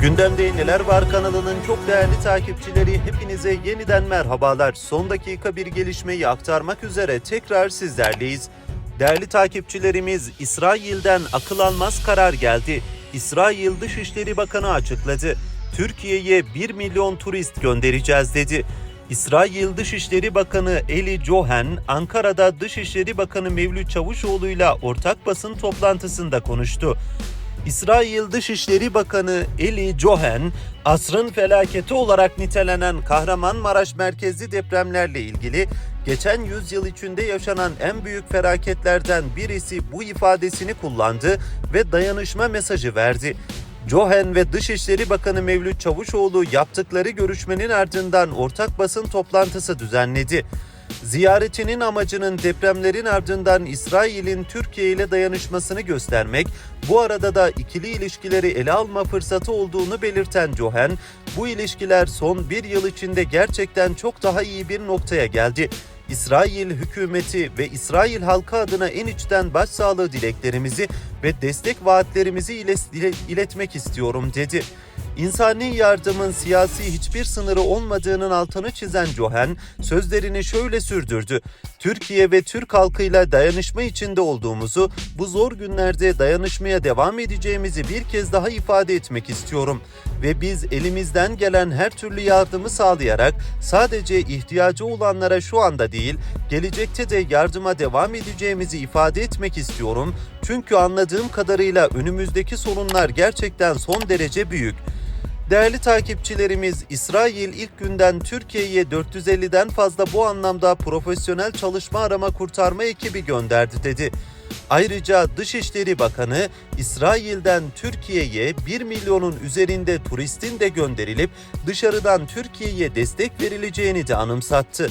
Gündemde Neler Var kanalının çok değerli takipçileri hepinize yeniden merhabalar. Son dakika bir gelişmeyi aktarmak üzere tekrar sizlerleyiz. Değerli takipçilerimiz İsrail'den akıl almaz karar geldi. İsrail Dışişleri Bakanı açıkladı. Türkiye'ye 1 milyon turist göndereceğiz dedi. İsrail Dışişleri Bakanı Eli Cohen, Ankara'da Dışişleri Bakanı Mevlüt Çavuşoğlu'yla ortak basın toplantısında konuştu. İsrail Dışişleri Bakanı Eli Cohen, asrın felaketi olarak nitelenen Kahramanmaraş merkezli depremlerle ilgili geçen yüzyıl içinde yaşanan en büyük felaketlerden birisi bu ifadesini kullandı ve dayanışma mesajı verdi. Cohen ve Dışişleri Bakanı Mevlüt Çavuşoğlu yaptıkları görüşmenin ardından ortak basın toplantısı düzenledi. Ziyaretinin amacının depremlerin ardından İsrail'in Türkiye ile dayanışmasını göstermek, bu arada da ikili ilişkileri ele alma fırsatı olduğunu belirten Cohen, bu ilişkiler son bir yıl içinde gerçekten çok daha iyi bir noktaya geldi. İsrail hükümeti ve İsrail halkı adına en içten başsağlığı dileklerimizi ve destek vaatlerimizi ile- ile- iletmek istiyorum dedi. İnsani yardımın siyasi hiçbir sınırı olmadığının altını çizen Cohen sözlerini şöyle sürdürdü. Türkiye ve Türk halkıyla dayanışma içinde olduğumuzu, bu zor günlerde dayanışmaya devam edeceğimizi bir kez daha ifade etmek istiyorum. Ve biz elimizden gelen her türlü yardımı sağlayarak sadece ihtiyacı olanlara şu anda değil, gelecekte de yardıma devam edeceğimizi ifade etmek istiyorum. Çünkü anladığım kadarıyla önümüzdeki sorunlar gerçekten son derece büyük. Değerli takipçilerimiz, İsrail ilk günden Türkiye'ye 450'den fazla bu anlamda profesyonel çalışma arama kurtarma ekibi gönderdi dedi. Ayrıca Dışişleri Bakanı İsrail'den Türkiye'ye 1 milyonun üzerinde turistin de gönderilip dışarıdan Türkiye'ye destek verileceğini de anımsattı.